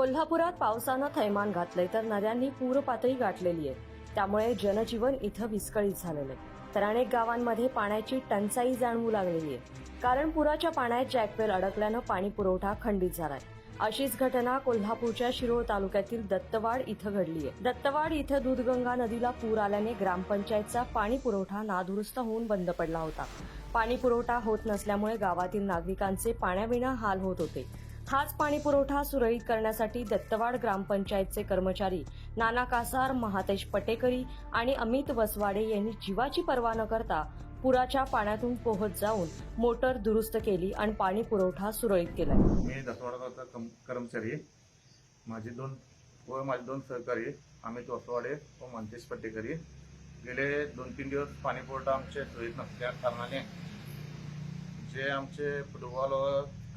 कोल्हापुरात पावसानं थैमान घातलंय तर नद्यांनी पूर पातळी गाठलेली आहे. त्यामुळे जनजीवन इथं विस्कळीत झालेलं आहे. तर अनेक गावांमध्ये पाण्याची टंचाई जाणवू लागलेली आहे. कारण पुराच्या पाण्यात जॅकवेल अडकल्यानं पाणी पुरवठा खंडित झालाय. अशीच घटना कोल्हापूरच्या शिरोळ तालुक्यातील दत्तवाड इथं घडली आहे. दत्तवाड इथं दूधगंगा नदीला पूर आल्याने ग्रामपंचायतचा पाणी पुरवठा नादुरुस्त होऊन बंद पडला होता. पाणी पुरवठा होत नसल्यामुळे गावातील नागरिकांचे पाण्याविना हाल होत होते. हाच पाणी पुरवठा सुरळीत करण्यासाठी दत्तवाड ग्रामपंचायतचे कर्मचारी नाना कासार महातेश पटेकरी आणि अमित वसवाडे यांनी जीवाची पर्वा न करता पुराच्या पाण्यातून पोहत जाऊन मोटर दुरुस्त केली आणि पाणी पुरवठा सुरळीत केला. मी दसवाडाचा कर्मचारी माझे दोन व माझे दोन सहकारी अमित वसवाडे व मंतेश पट्टेकरी गेले दोन तीन दिवस पाणी पुरवठा आमचे सुरळीत नसल्या कारणाने जे आमचे फुटबॉल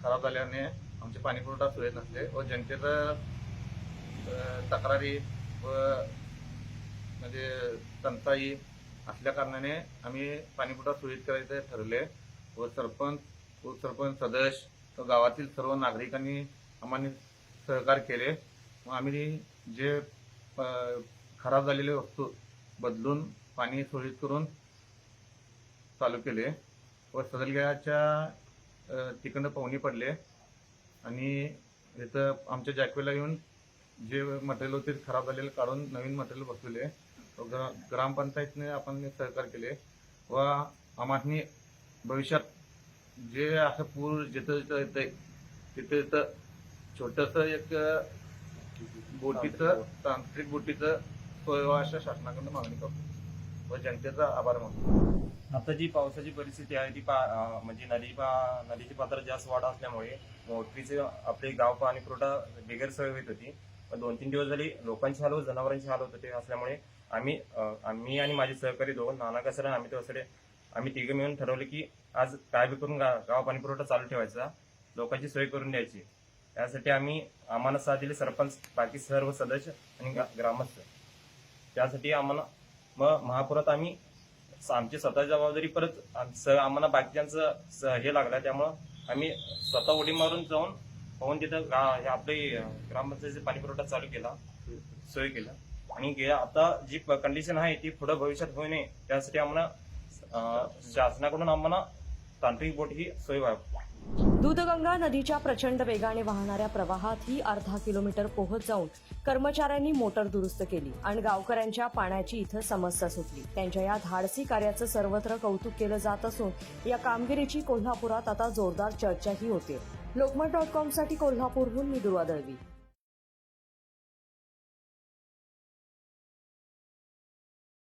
खराब झाल्याने आमचे पाणीपुरवठा सुरळीत नसले व जनतेचं तक्रारी व म्हणजे टंचाई असल्या कारणाने आम्ही पाणीपुरवठा सुरळीत करायचे ठरवले व सरपंच उपसरपंच सदस्य व गावातील सर्व नागरिकांनी आम्हाला सहकार्य केले. व आम्ही जे खराब झालेले वस्तू बदलून पाणी सुरळीत करून चालू केले. व सदलग्याच्या अ, तिकडनं पाहुणे पडले. आणि इथं आमच्या जॅकवेला येऊन जे मटेरियल होते खराब झालेले काढून नवीन मटेरियल बसवले. ग्रामपंचायतीने ग्रामपंचायतने आपण सहकार केले. व आम्हाला भविष्यात जे असं पूर जिथं जिथं आहे तिथं तिथं छोटस एक बोटीचं तांत्रिक बोटीचं सोय अशा शासनाकडून मागणी करतो. व जनतेचा आभार मानतो. आता जी पावसाची परिस्थिती आहे ती पा म्हणजे नदी पा नदीची पात्र जास्त वाढ असल्यामुळे मोटरीचे आपले गाव पाणी पुरवठा बिगर सोय होत होती. पण दोन तीन दिवस झाली लोकांची हाल होत जनावरांची हाल होत होते. असल्यामुळे आम्ही आम्ही आणि माझे सहकारी दोघं नाना कसर आम्ही तसडे आम्ही तिघं मिळून ठरवले की आज काय बी करून गा- गाव पाणी पुरवठा चालू ठेवायचा. लोकांची सोय करून द्यायची. त्यासाठी आम्ही आम्हाला साथ दिली सरपंच बाकी सर्व सदस्य आणि ग्रामस्थ. त्यासाठी आम्हाला मग महापुरात आम्ही आमची स्वतःची जबाबदारी परत आम्हाला बाकीच्यांचं स- हे लागलं त्यामुळं आम्ही स्वतः उडी मारून जाऊन पाहून तिथं गा- हे आपले अं, ग्रामपंचायतीचे पाणी पुरवठा चालू केला सोय केला. आणि गे- आता जी कंडिशन आहे ती पुढे भविष्यात होऊ नये त्यासाठी आम्हाला शासनाकडून आम्हाला तांत्रिक बोट ही सोय व्हावी. दूधगंगा नदीच्या प्रचंड वेगाने वाहणाऱ्या प्रवाहात ही अर्धा किलोमीटर पोहत जाऊन कर्मचाऱ्यांनी मोटर दुरुस्त केली आणि गावकऱ्यांच्या पाण्याची इथं समस्या सुटली. त्यांच्या या धाडसी कार्याचं सर्वत्र कौतुक केलं जात असून या कामगिरीची कोल्हापुरात आता जोरदार चर्चाही होते. लोकमत डॉट कॉमसाठी कोल्हापूरहून मी दुर्वा दळवी.